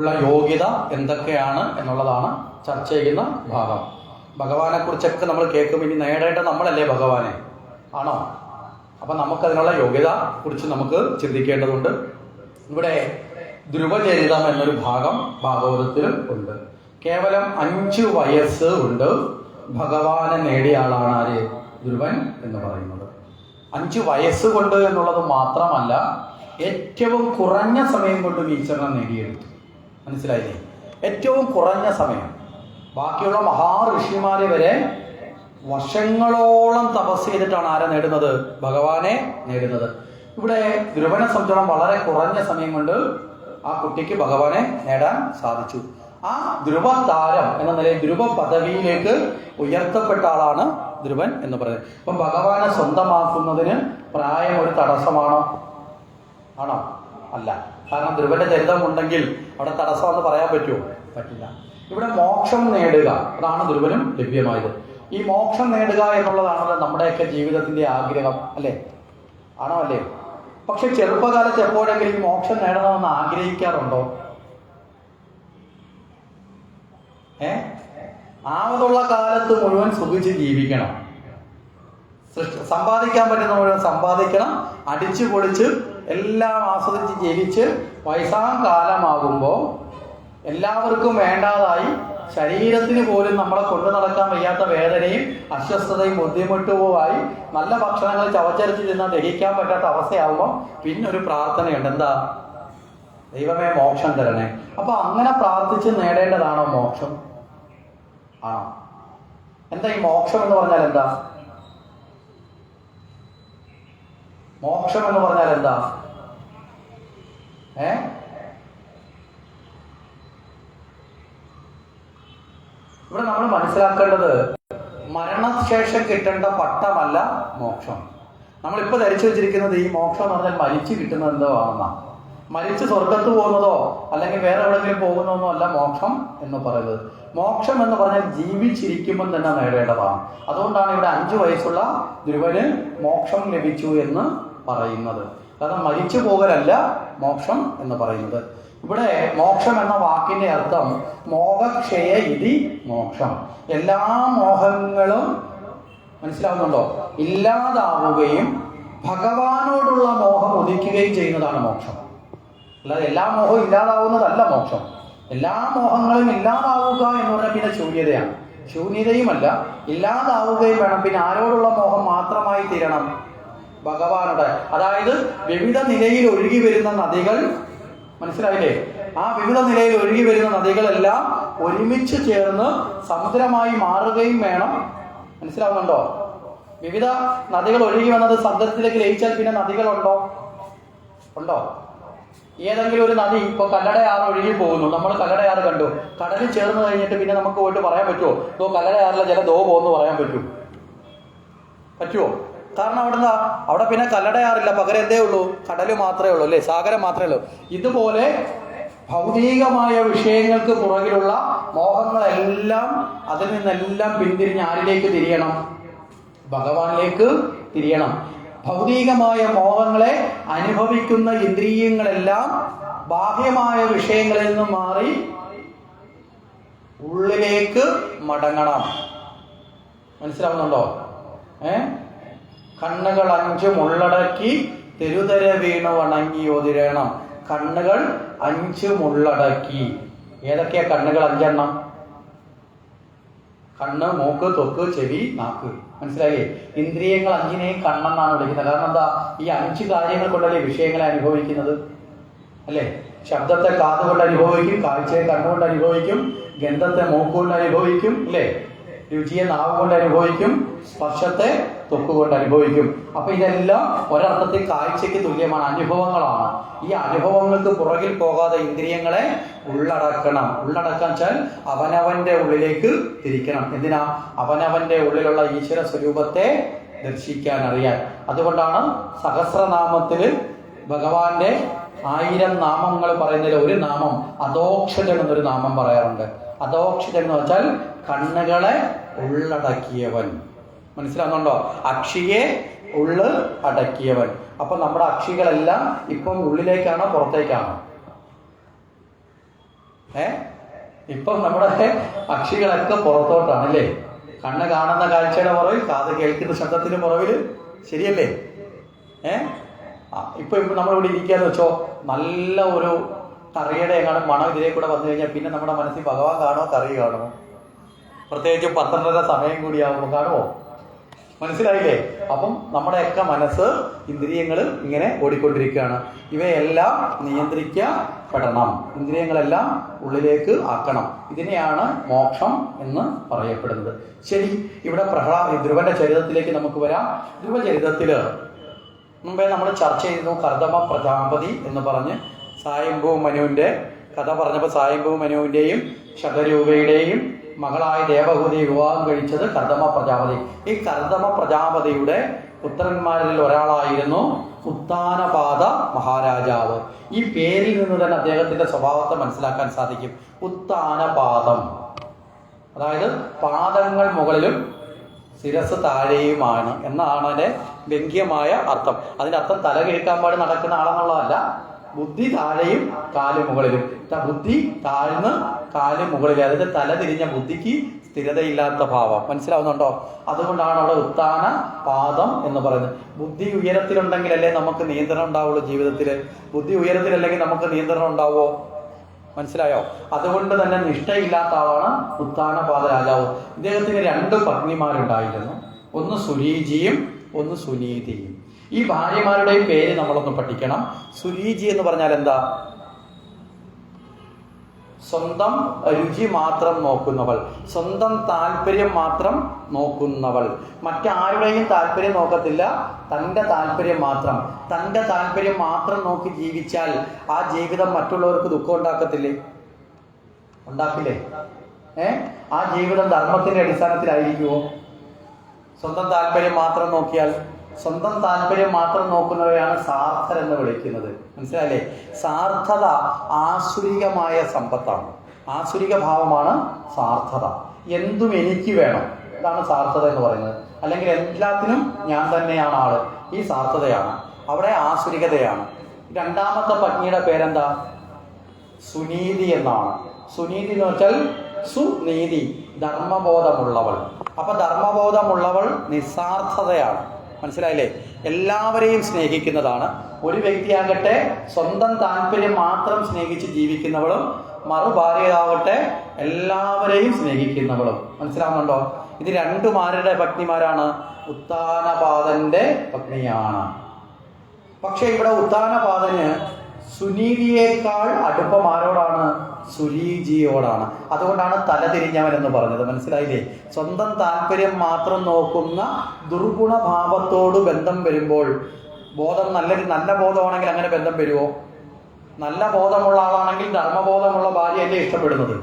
ഉള്ള യോഗ്യത എന്തൊക്കെയാണ് എന്നുള്ളതാണ് ചർച്ച ചെയ്യുന്ന ഭാഗം. ഭഗവാനെ കുറിച്ചൊക്കെ നമ്മൾ കേൾക്കും ഇനി നേടേണ്ട നമ്മളല്ലേ ഭഗവാനെ? ആണോ? അപ്പം നമുക്കതിനുള്ള യോഗ്യത കുറിച്ച് നമുക്ക് ചിന്തിക്കേണ്ടതുണ്ട്. ഇവിടെ ധ്രുവചരിതം എന്നൊരു ഭാഗം ഭാഗവതത്തിലും ഉണ്ട്. കേവലം അഞ്ചു വയസ്സ് ഉണ്ട് ഭഗവാനെ നേടിയ ആളാണ് ആര്? ധ്രുവൻ എന്ന് പറയുന്നത്. അഞ്ച് വയസ്സ് കൊണ്ട് എന്നുള്ളത് മാത്രമല്ല ഏറ്റവും കുറഞ്ഞ സമയം കൊണ്ട് ഈശ്വരനെ നേടിയെടുത്തു. മനസ്സിലായില്ലേ? ഏറ്റവും കുറഞ്ഞ സമയം. ബാക്കിയുള്ള മഹാഋഷിമാരെ വരെ വർഷങ്ങളോളം തപസ് ചെയ്തിട്ടാണ് ആരെ നേടുന്നത്? ഭഗവാനെ നേടുന്നത്. ഇവിടെ ധ്രുവനെ സംബന്ധിച്ചോളം വളരെ കുറഞ്ഞ സമയം കൊണ്ട് ആ കുട്ടിക്ക് ഭഗവാനെ നേടാൻ സാധിച്ചു. ആ ധ്രുവ താരം എന്ന നിലയിൽ ധ്രുവ പദവിയിലേക്ക് ഉയർത്തപ്പെട്ട ആളാണ് ധ്രുവൻ എന്ന് പറയുന്നത്. അപ്പം ഭഗവാനെ സ്വന്തമാക്കുന്നതിന് പ്രായം ഒരു തടസ്സമാണോ? ആണോ? അല്ല. കാരണം ധ്രുവന്റെ ചരിതം ഉണ്ടെങ്കിൽ അവിടെ തടസ്സമെന്ന് പറയാൻ പറ്റുമോ? പറ്റില്ല. ഇവിടെ മോക്ഷം നേടുക. അതാണ് ധ്രുവനും ലഭ്യമായത്. ഈ മോക്ഷം നേടുക എന്നുള്ളതാണല്ലോ നമ്മുടെയൊക്കെ ജീവിതത്തിന്റെ ആഗ്രഹം അല്ലേ? ആണോ അല്ലേ? പക്ഷെ ചെറുപ്പകാലത്ത് എപ്പോഴെങ്കിലും മോക്ഷം നേടണമെന്ന് ആഗ്രഹിക്കാറുണ്ടോ? ഏ? ആവതുള്ള കാലത്ത് മുഴുവൻ സുഖിച്ച് ജീവിക്കണം. സൃഷ്ടി സമ്പാദിക്കാൻ പറ്റുന്ന മുഴുവൻ സമ്പാദിക്കണം. അടിച്ചു പൊളിച്ച് എല്ലാം ആസ്വദിച്ച് ജനിച്ച് വയസ്സാം കാലമാകുമ്പോൾ എല്ലാവർക്കും വേണ്ടാതായി ശരീരത്തിന് പോലും നമ്മളെ കൊണ്ടു നടക്കാൻ വയ്യാത്ത വേദനയും അസ്വസ്ഥതയും ബുദ്ധിമുട്ടുമായി നല്ല ഭക്ഷണങ്ങൾ ചവച്ചരച്ച് ചെന്നാൽ ദഹിക്കാൻ പറ്റാത്ത അവസ്ഥയാകുമ്പോൾ പിന്നെ ഒരു പ്രാർത്ഥനയുണ്ട്. എന്താ? ദൈവമേ മോക്ഷം തരണേ. അപ്പൊ അങ്ങനെ പ്രാർത്ഥിച്ച് നേടേണ്ടതാണോ മോക്ഷം? ആ. എന്താ ഈ മോക്ഷം എന്ന് പറഞ്ഞാൽ എന്താ? മോക്ഷം എന്ന് പറഞ്ഞാൽ എന്താ? ഏ? ഇവിടെ നമ്മൾ മനസ്സിലാക്കേണ്ടത് മരണശേഷം കിട്ടേണ്ട പട്ടമല്ല മോക്ഷം. നമ്മളിപ്പോൾ ധരിച്ചു വെച്ചിരിക്കുന്നത് ഈ മോക്ഷം എന്ന് പറഞ്ഞാൽ മരിച്ചു കിട്ടുന്നത് എന്തോ ആണെന്നാണ് മരിച്ച് സ്വർഗത്ത് പോകുന്നതോ അല്ലെങ്കിൽ വേറെ എവിടെയെങ്കിലും പോകുന്നതോ അല്ല മോക്ഷം എന്ന് പറയുന്നത്. മോക്ഷം എന്ന് പറഞ്ഞാൽ ജീവിച്ചിരിക്കുമ്പോൾ തന്നെ നേടേണ്ടതാണ്. അതുകൊണ്ടാണ് ഇവിടെ അഞ്ചു വയസ്സുള്ള ധ്രുവന് മോക്ഷം ലഭിച്ചു എന്ന് പറയുന്നത്. കാരണം മരിച്ചു പോകലല്ല മോക്ഷം എന്ന് പറയുന്നത്. ഇവിടെ മോക്ഷം എന്ന വാക്കിന്റെ അർത്ഥം മോഹക്ഷയ ഇതി മോക്ഷം. എല്ലാ മോഹങ്ങളും മനസ്സിലാവുന്നുണ്ടോ? ഇല്ലാതാവുകയും ഭഗവാനോടുള്ള മോഹം ഉദിക്കുകയും ചെയ്യുന്നതാണ് മോക്ഷം. അല്ലാതെ എല്ലാ മോഹവും ഇല്ലാതാവുന്നതല്ല മോക്ഷം. എല്ലാ മോഹങ്ങളും ഇല്ലാതാവുക എന്ന് പറഞ്ഞാൽ പിന്നെ ശൂന്യതയാണ്. ശൂന്യതയുമല്ല. ഇല്ലാതാവുകയും വേണം. പിന്നെ ആരോടുള്ള മോഹം മാത്രമായി തീരണം. ഭഗവാനുടെ. അതായത് വിവിധ നിലയിൽ ഒഴുകി വരുന്ന നദികൾ മനസ്സിലായില്ലേ? ആ വിവിധ നിലയിൽ ഒഴുകി വരുന്ന നദികളെല്ലാം ഒരുമിച്ച് ചേർന്ന് സമുദ്രമായി മാറുകയും വേണം. മനസ്സിലാവുന്നുണ്ടോ? വിവിധ നദികൾ ഒഴുകി വന്നത് സമുദ്രത്തിലേക്ക് ലയിച്ചാൽ പിന്നെ നദികളുണ്ടോ? ഉണ്ടോ? ഏതെങ്കിലും ഒരു നദി ഇപ്പൊ കല്ലടയാറ് ഒഴുകി പോകുന്നു. നമ്മൾ കല്ലടയാറ് കണ്ടു. കടലിൽ ചേർന്ന് കഴിഞ്ഞിട്ട് പിന്നെ നമുക്ക് പോയിട്ട് പറയാൻ പറ്റുമോ ഇതോ കല്ലടയാറിലെ ജല ദോ പോകുന്നു പറയാൻ പറ്റൂ. പറ്റുമോ കാരണം അവിടെ എന്താ അവിടെ പിന്നെ കല്ലടയാറില്ല. പകരം എന്തേ ഉള്ളൂ? കടൽ മാത്രമേ ഉള്ളൂ അല്ലേ? സാഗരം മാത്രമേ ഉള്ളൂ. ഇതുപോലെ ഭൗതികമായ വിഷയങ്ങൾക്ക് പുറകിലുള്ള മോഹങ്ങളെല്ലാം അതിൽ നിന്നെല്ലാം പിന്തിരിഞ്ഞ് ആരിലേക്ക് തിരിയണം? ഭഗവാനിലേക്ക് തിരിയണം. ഭൗതികമായ മോഹങ്ങളെ അനുഭവിക്കുന്ന ഇന്ദ്രിയങ്ങളെല്ലാം ബാഹ്യമായ വിഷയങ്ങളിൽ നിന്ന് മാറി ഉള്ളിലേക്ക് മടങ്ങണം. മനസ്സിലാവുന്നുണ്ടോ? ഏ? കണ്ണുകൾ അഞ്ചും ഉള്ളടക്കി തെരുതര വീണു വണങ്ങി ഒതിരണം. കണ്ണുകൾ അഞ്ചും ഉള്ളടക്കി. ഏതൊക്കെയാ കണ്ണുകൾ അഞ്ചെണ്ണം? കണ്ണ് മൂക്ക് തൊക്ക് ചെവി നാക്ക്. മനസ്സിലായില്ലേ? ഇന്ദ്രിയങ്ങൾ അഞ്ചിനെയും കണ്ണെന്നാണ് വിളിക്കുന്നത്. കാരണം എന്താ? ഈ അഞ്ച് കാര്യങ്ങൾ കൊണ്ടല്ലേ വിഷയങ്ങളെ അനുഭവിക്കുന്നത്? അല്ലേ? ശബ്ദത്തെ കാതുകൊണ്ട് അനുഭവിക്കും കാഴ്ചയെ കണ്ണുകൊണ്ട് അനുഭവിക്കും ഗന്ധത്തെ മൂക്കുകൊണ്ട് അനുഭവിക്കും അല്ലേ? രുചിയെ നാവ് കൊണ്ട് അനുഭവിക്കും സ്പർശത്തെ തൊക്കുകൊണ്ട് അനുഭവിക്കും. അപ്പൊ ഇതെല്ലാം ഒരർത്ഥത്തിൽ കാഴ്ചയ്ക്ക് തുല്യമാണ്. അനുഭവങ്ങളാണ്. ഈ അനുഭവങ്ങൾക്ക് പുറകിൽ പോകാതെ ഇന്ദ്രിയങ്ങളെ ഉള്ളടക്കണം. ഉള്ളടക്കാൻ വെച്ചാൽ അവനവന്റെ ഉള്ളിലേക്ക് തിരിക്കണം. എന്തിനാ? അവനവന്റെ ഉള്ളിലുള്ള ഈശ്വര സ്വരൂപത്തെ ദർശിക്കാൻ അറിയാൻ. അതുകൊണ്ടാണ് സഹസ്രനാമത്തിൽ ഭഗവാന്റെ ആയിരം നാമങ്ങൾ പറയുന്നതിൽ ഒരു നാമം അതോക്ഷജൻ എന്നൊരു നാമം പറയാറുണ്ട്. അതോക്ഷജൻ എന്ന് വെച്ചാൽ കണ്ണുകളെ ഉള്ളടക്കിയവൻ. മനസ്സിലാവുന്നുണ്ടോ? അക്ഷിയെ ഉള്ള് അടക്കിയവൻ. അപ്പൊ നമ്മുടെ അക്ഷികളെല്ലാം ഇപ്പം ഉള്ളിലേക്കാണോ പുറത്തേക്കാണോ? ഏ? ഇപ്പം നമ്മുടെ അക്ഷികളൊക്കെ പുറത്തോട്ടാണ് അല്ലേ? കണ്ണ് കാണുന്ന കാഴ്ചയുടെ പുറവിൽ കാത് കേൾക്കുന്ന ശബ്ദത്തിന് പുറവിൽ. ശരിയല്ലേ? ഏ? ഇപ്പൊ ഇപ്പൊ നമ്മളിവിടെ ഇരിക്കാന്ന് വെച്ചോ നല്ല ഒരു കറിയുടെ എങ്ങാനും മണം ഇതിലേ കൂടെ വന്നു കഴിഞ്ഞാൽ പിന്നെ നമ്മുടെ മനസ്സിൽ ഭഗവാൻ കാണോ കറി കാണോ പ്രത്യേകിച്ച് പന്ത്രണ്ടര സമയം കൂടിയാകുമ്പോൾ കാണുമോ? മനസ്സിലായില്ലേ? അപ്പം നമ്മുടെയൊക്കെ മനസ്സ് ഇന്ദ്രിയങ്ങൾ ഇങ്ങനെ ഓടിക്കൊണ്ടിരിക്കുകയാണ്. ഇവയെല്ലാം നിയന്ത്രിക്കപ്പെടണം. ഇന്ദ്രിയങ്ങളെല്ലാം ഉള്ളിലേക്ക് ആക്കണം. ഇതിനെയാണ് മോക്ഷം എന്ന് പറയപ്പെടുന്നത്. ശരി ഇവിടെ പ്രഹ്ലാ ധ്രുവന്റെ ചരിതത്തിലേക്ക് നമുക്ക് വരാം. ധ്രുവ ചരിത്രത്തിൽ മുമ്പേ നമ്മൾ ചർച്ച ചെയ്തു കർദമ പ്രജാപതി എന്ന് പറഞ്ഞ് സായംഭൂ മനുവിന്റെ കഥ പറഞ്ഞപ്പോൾ സായംഭൂ മനുവിന്റെയും ശതരൂപയുടെയും മകളായ ദേവഹൂതി വിവാഹം കഴിച്ചത് കർദമ പ്രജാപതി. ഈ കർദമ പ്രജാപതിയുടെ പുത്രന്മാരിൽ ഒരാളായിരുന്നു ഉത്താനപാത മഹാരാജാവ്. ഈ പേരിൽ നിന്ന് തന്നെ അദ്ദേഹത്തിന്റെ സ്വഭാവത്തെ മനസ്സിലാക്കാൻ സാധിക്കും. ഉത്താനപാദം അതായത് പാദങ്ങൾ മുകളിലും ശിരസ് താഴെയുമാണ് എന്നാണ് അതിന്റെ വ്യംഗ്യമായ അർത്ഥം. അതിന്റെ അർത്ഥം തല കിഴിക്കാൻ പാടി നടക്കുന്ന ആളെന്നുള്ളതല്ല. ബുദ്ധി താഴെയും കാൽ മുകളിലും. ബുദ്ധി താഴ്ന്ന് കാൽ മുകളിൽ അതായത് തല തിരിഞ്ഞ ബുദ്ധിക്ക് സ്ഥിരതയില്ലാത്ത ഭാവം. മനസ്സിലാവുന്നുണ്ടോ? അതുകൊണ്ടാണ് അവിടെ ഉത്താന പാദം എന്ന് പറയുന്നത്. ബുദ്ധി ഉയരത്തിലുണ്ടെങ്കിലല്ലേ നമുക്ക് നിയന്ത്രണം ഉണ്ടാവുള്ളൂ ജീവിതത്തിൽ ബുദ്ധി ഉയരത്തിലല്ലെങ്കിൽ നമുക്ക് നിയന്ത്രണം ഉണ്ടാവുമോ മനസ്സിലായോ? അതുകൊണ്ട് തന്നെ നിഷ്ഠയില്ലാത്ത ആളാണ് ഉത്താനപാത രാജാവ്. ഇദ്ദേഹത്തിന് രണ്ട് പത്നിമാരുണ്ടായിരുന്നു. ഒന്ന് സുരീജിയും ഒന്ന് സുനീതിയും. ഈ ഭാര്യമാരുടെയും പേര് നമ്മളൊന്ന് പഠിക്കണം. സുരീജി എന്ന് പറഞ്ഞാൽ എന്താ? സ്വന്തം രുചി മാത്രം നോക്കുന്നവൾ. സ്വന്തം താല്പര്യം മാത്രം നോക്കുന്നവൾ. മറ്റാരുടെയും താല്പര്യം നോക്കത്തില്ല. തന്റെ താല്പര്യം മാത്രം. തന്റെ താല്പര്യം മാത്രം നോക്കി ജീവിച്ചാൽ ആ ജീവിതം മറ്റുള്ളവർക്ക് ദുഃഖം ഉണ്ടാക്കത്തില്ലേ? ഉണ്ടാക്കില്ലേ? ഏ? ആ ജീവിതം ധർമ്മത്തിന്റെ അടിസ്ഥാനത്തിലായിരിക്കുമോ സ്വന്തം താല്പര്യം മാത്രം നോക്കിയാൽ സ്വന്തം താല്പര്യം മാത്രം നോക്കുന്നവരെയാണ് സാർത്ഥർ എന്ന് വിളിക്കുന്നത്. മനസ്സിലായില്ലേ? സാർത്ഥത ആസുരികമായ സമ്പത്താണ്. ആസുരിക ഭാവമാണ് സാർത്ഥത. എന്തും എനിക്ക് വേണം. ഇതാണ് സാർത്ഥത എന്ന് പറയുന്നത്. അല്ലെങ്കിൽ എല്ലാത്തിനും ഞാൻ തന്നെയാണ് ആൾ. ഈ സാർത്ഥതയാണ്. അവിടെ ആസുരികതയാണ്. രണ്ടാമത്തെ പത്നിയുടെ പേരെന്താ? സുനീതി എന്നാണ്. സുനീതി എന്ന് വെച്ചാൽ സുനീതി ധർമ്മബോധമുള്ളവൾ. അപ്പൊ ധർമ്മബോധമുള്ളവൾ നിസ്സാർത്ഥതയാണ്. മനസ്സിലായില്ലേ? എല്ലാവരെയും സ്നേഹിക്കുന്നതാണ്. ഒരു വ്യക്തിയാകട്ടെ സ്വന്തം താല്പര്യം മാത്രം സ്നേഹിച്ച് ജീവിക്കുന്നവളും മറുഭാര്യതാവട്ടെ എല്ലാവരെയും സ്നേഹിക്കുന്നവളും. മനസ്സിലാവുന്നുണ്ടോ? ഇത് രണ്ടുമാരുടെ പത്നിമാരാണ്. ഉത്താനപാദന്റെ പത്നിയാണ്. പക്ഷെ ഇവിടെ ഉത്താനപാദന് സുനീതിയേക്കാൾ അടുപ്പം ആരോടാണ് സുരീജിയോടാണ് അതുകൊണ്ടാണ് തലതിരിഞ്ഞവൻ എന്ന് പറഞ്ഞത്. മനസ്സിലായില്ലേ? സ്വന്തം താല്പര്യം മാത്രം നോക്കുന്ന ദുർഗുണഭാവത്തോട് ബന്ധം വരുമ്പോൾ ബോധം നല്ല നല്ല ബോധമാണെങ്കിൽ അങ്ങനെ ബന്ധം വരുമോ നല്ല ബോധമുള്ള ആളാണെങ്കിൽ ധർമ്മബോധമുള്ള ഭാര്യയല്ലേ ഇഷ്ടപ്പെടുന്നത്?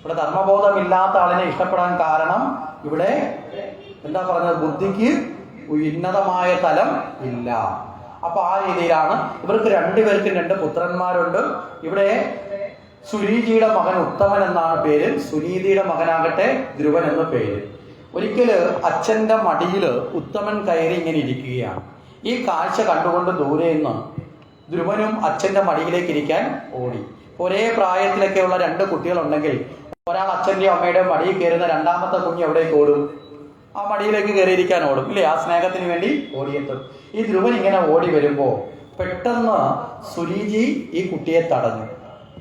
ഇവിടെ ധർമ്മബോധമില്ലാത്ത ആളിനെ ഇഷ്ടപ്പെടാൻ കാരണം ഇവിടെ എന്താ പറഞ്ഞത്? ബുദ്ധിക്ക് ഉന്നതമായ തലം ഇല്ല. അപ്പൊ ആ രീതിയിലാണ് ഇവർക്ക് രണ്ടുപേർക്കും രണ്ട് പുത്രന്മാരുണ്ട്. ഇവിടെ സുരീജിയുടെ മകൻ ഉത്തമൻ എന്നാണ് പേര്. സുനീതിയുടെ മകനാകട്ടെ ധ്രുവൻ എന്ന പേര്. ഒരിക്കൽ അച്ഛന്റെ മടിയിൽ ഉത്തമൻ കയറി ഇങ്ങനെ ഇരിക്കുകയാണ്. ഈ കാഴ്ച കണ്ടുകൊണ്ട് ദൂരെ നിന്ന് ധ്രുവനും അച്ഛന്റെ മടിയിലേക്ക് ഇരിക്കാൻ ഓടി. ഒരേ പ്രായത്തിലൊക്കെയുള്ള രണ്ട് കുട്ടികളുണ്ടെങ്കിൽ ഒരാൾ അച്ഛന്റെയും അമ്മയുടെയും മടിയിൽ കയറുന്ന രണ്ടാമത്തെ കുഞ്ഞ് എവിടേക്ക് ഓടും? ആ മടിയിലേക്ക് കയറിയിരിക്കാൻ ഓടും. ഇല്ലേ? ആ സ്നേഹത്തിന് വേണ്ടി ഓടിയെത്തും. ഈ ധ്രുവൻ ഇങ്ങനെ ഓടി വരുമ്പോൾ പെട്ടെന്ന് സുരീജി ഈ കുട്ടിയെ തടഞ്ഞു.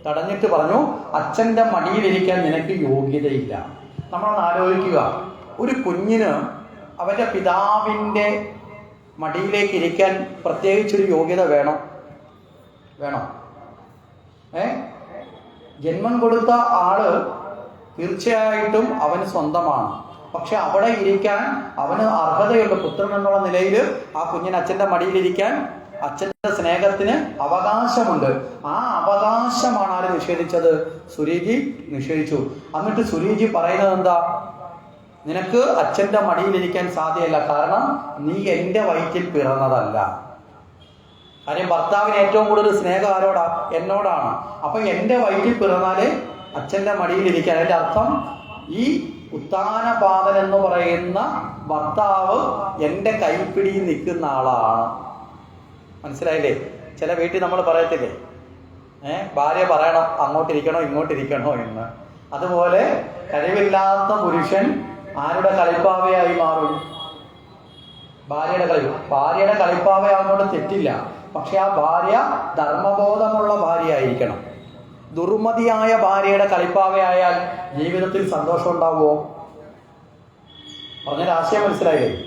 തടഞ്ഞിട്ട് പറഞ്ഞു അച്ഛന്റെ മടിയിലിരിക്കാൻ നിനക്ക് യോഗ്യതയില്ല. നമ്മളൊന്ന് ആലോചിക്കുക. ഒരു കുഞ്ഞിന് അവന്റെ പിതാവിന്റെ മടിയിലേക്ക് ഇരിക്കാൻ പ്രത്യേകിച്ചൊരു യോഗ്യത വേണം? വേണം? ഏ? ജന്മം കൊടുത്ത ആൾ തീർച്ചയായിട്ടും അവന് സ്വന്തമാണ്. പക്ഷെ അവിടെ ഇരിക്കാൻ അവന് അർഹതയുള്ള പുത്രൻ എന്നുള്ള നിലയിൽ ആ കുഞ്ഞിന് അച്ഛന്റെ മടിയിലിരിക്കാൻ അച്ഛന്റെ സ്നേഹത്തിന് അവകാശമുണ്ട്. ആ അവകാശമാണ് ആര് നിഷേധിച്ചത്? സുരീജി നിഷേധിച്ചു. എന്നിട്ട് സുരീജി പറയുന്നത് എന്താ? നിനക്ക് അച്ഛന്റെ മടിയിലിരിക്കാൻ സാധ്യമല്ല കാരണം നീ എന്റെ വയറ്റിൽ പിറന്നതല്ല. കാര്യം ഭർത്താവിന് ഏറ്റവും കൂടുതൽ സ്നേഹം ആരോടാ? എന്നോടാണ്. അപ്പൊ എന്റെ വയറ്റിൽ പിറന്നാലേ അച്ഛന്റെ മടിയിലിരിക്കാൻ. അതിന്റെ അർത്ഥം ഈ ഉത്താനപാതൻ എന്ന് പറയുന്ന ഭർത്താവ് എന്റെ കൈപ്പിടിയിൽ നിൽക്കുന്ന ആളാണ്. മനസ്സിലായില്ലേ? ചില വീട്ടിൽ നമ്മൾ പറയത്തില്ലേ? ഏ ഭാര്യ പറയണം അങ്ങോട്ടിരിക്കണോ ഇങ്ങോട്ടിരിക്കണോ എന്ന്. അതുപോലെ കഴിവില്ലാത്ത പുരുഷൻ ആരുടെ കളിപ്പാവയായി മാറും? ഭാര്യയുടെ കളി ഭാര്യയുടെ കളിപ്പാവയാകുന്നോട് തെറ്റില്ല. പക്ഷെ ആ ഭാര്യ ധർമ്മബോധമുള്ള ഭാര്യയായിരിക്കണം. ദുർമതിയായ ഭാര്യയുടെ കളിപ്പാവയായാൽ ജീവിതത്തിൽ സന്തോഷം ഉണ്ടാവുമോ? പറഞ്ഞൊരാശയം മനസ്സിലായില്ലേ?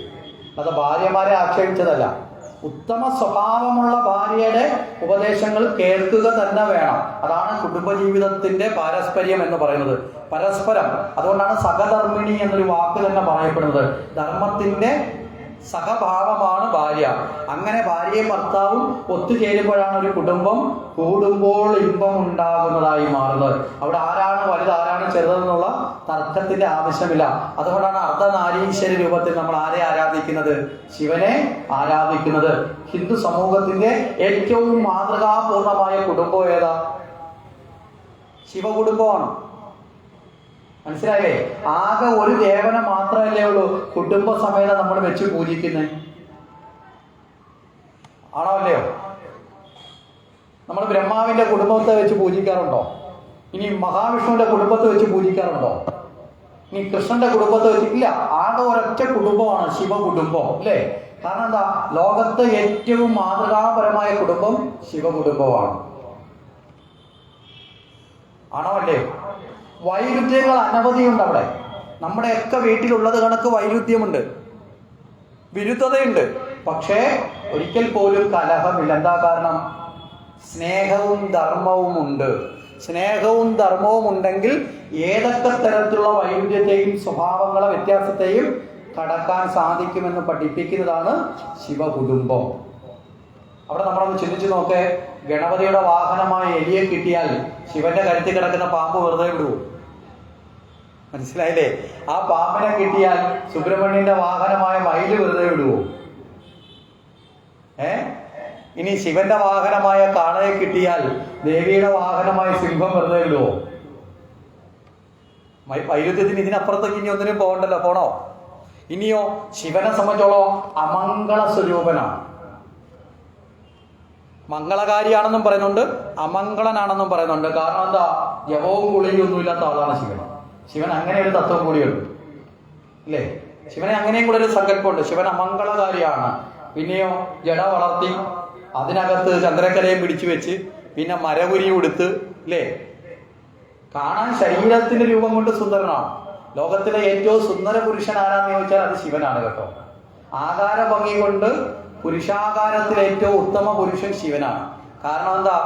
അത് ഭാര്യമാരെ ആക്ഷേപിച്ചതല്ല. ഉത്തമ സ്വഭാവമുള്ള ഭാര്യയുടെ ഉപദേശങ്ങൾ കേൾക്കുക തന്നെ വേണം. അതാണ് കുടുംബജീവിതത്തിന്റെ പാരസ്പര്യം എന്ന് പറയുന്നത്. പരസ്പരം അതുകൊണ്ടാണ് സഹധർമ്മിണി എന്നൊരു വാക്ക് തന്നെ പറയപ്പെടുന്നത്. ധർമ്മത്തിന്റെ സഹഭാവമാണ് ഭാര്യ. അങ്ങനെ ഭാര്യയും ഭർത്താവും ഒത്തുചേരുമ്പോഴാണ് ഒരു കുടുംബം കൂടുമ്പോൾ ഇമ്പം ഉണ്ടാകുന്നതായി മാറുന്നത്. അവിടെ ആരാണ് വലുത് ആരാണ് ചെറുതെന്നുള്ള തർക്കത്തിന്റെ ആവശ്യമില്ല. അതുകൊണ്ടാണ് അർദ്ധനാരീശ്വര രൂപത്തിൽ നമ്മൾ ആരെ ആരാധിക്കുന്നത്? ശിവനെ ആരാധിക്കുന്നത്. ഹിന്ദു സമൂഹത്തിന്റെ ഏറ്റവും മാതൃകാപൂർണമായ കുടുംബം ഏതാ? ശിവകുടുംബമാണ്. മനസ്സിലായില്ലേ? ആകെ ഒരു ദേവനെ മാത്രമല്ലേ ഉള്ളൂ. കുടുംബസമേതം നമ്മൾ വെച്ച് പൂജിക്കുന്നത് ആണോ അല്ലയോ നമ്മൾ ബ്രഹ്മാവിന്റെ കുടുംബത്തെ വെച്ച് പൂജിക്കാറുണ്ടോ? ഇനി മഹാവിഷ്ണുവിന്റെ കുടുംബത്തെ വെച്ച് പൂജിക്കാറുണ്ടോ? ഇനി കൃഷ്ണന്റെ കുടുംബത്തെ വെച്ച് ഇല്ല. ആകെ ഒരൊറ്റ കുടുംബമാണ് ശിവകുടുംബം അല്ലേ? കാരണം എന്താ? ലോകത്തെ ഏറ്റവും മാതൃകാപരമായ കുടുംബം ശിവകുടുംബമാണ്. ആണോ അല്ലേ വൈരുദ്ധ്യങ്ങൾ അനവധിയുണ്ട് അവിടെ. നമ്മുടെയൊക്കെ വീട്ടിലുള്ളത് കണക്ക് വൈരുദ്ധ്യമുണ്ട്. വിരുദ്ധതയുണ്ട്. പക്ഷേ ഒരിക്കൽ പോലും കലഹമില്ല. എന്താ കാരണം? സ്നേഹവും ധർമ്മവും ഉണ്ട്. സ്നേഹവും ധർമ്മവും ഉണ്ടെങ്കിൽ ഏതൊക്കെ തരത്തിലുള്ള വൈരുദ്ധ്യത്തെയും സ്വഭാവങ്ങളെ വ്യത്യാസത്തെയും കടക്കാൻ സാധിക്കുമെന്ന് പഠിപ്പിക്കുന്നതാണ് ശിവകുടുംബം. അവിടെ നമ്മളൊന്ന് ചിന്തിച്ചു നോക്കേ. ഗണപതിയുടെ വാഹനമായ എലിയെ കിട്ടിയാൽ ശിവന്റെ കഴുത്തിൽ കിടക്കുന്ന പാമ്പ് വെറുതെ വിടുവോ? മനസ്സിലായില്ലേ? ആ പാമ്പിനെ കിട്ടിയാൽ സുബ്രഹ്മണ്യന്റെ വാഹനമായ മയിൽ വെറുതെ വിടുവോ? ഏ? ഇനി ശിവന്റെ വാഹനമായ കാളയെ കിട്ടിയാൽ ദേവിയുടെ വാഹനമായ സിംഹം വെറുതെ വിടുവോ? വൈരുദ്ധ്യത്തിന് ഇതിനപ്പുറത്തേക്ക് ഇനി ഒന്നിനും പോകണ്ടല്ലോ. പോണോ? ഇനിയോ ശിവനെ സംബന്ധിച്ചോളം അമംഗള സ്വരൂപനാണ്. മംഗളകാരിയാണെന്നും പറയുന്നുണ്ട് അമംഗളനാണെന്നും പറയുന്നുണ്ട്. കാരണം എന്താ? ജപവും കുളിയും ഒന്നുമില്ലാത്ത ആളാണ് ശിവൻ. ശിവൻ അങ്ങനെ ഒരു തത്വം കൂടിയുണ്ട്. അല്ലേ ശിവനെ അങ്ങനെയും കൂടെ ഒരു സങ്കല്പമുണ്ട്. ശിവൻ അമംഗളകാരിയാണ്. പിന്നെയോ ജട വളർത്തി അതിനകത്ത് ചന്ദ്രക്കലയും പിടിച്ചു വെച്ച് പിന്നെ മരപുരി ഉടുത്ത് അല്ലേ കാണാൻ ശരീരത്തിന്റെ രൂപം കൊണ്ട് സുന്ദരനാണ്. ലോകത്തിലെ ഏറ്റവും സുന്ദര പുരുഷൻ ആരാന്ന് ചോദിച്ചാൽ അത് ശിവനാണ് കേട്ടോ. ആകാര ഭംഗി കൊണ്ട് പുരുഷാകാരത്തിൽ ഏറ്റവും ഉത്തമ പുരുഷൻ ശിവനാണ്. കാരണം എന്താ?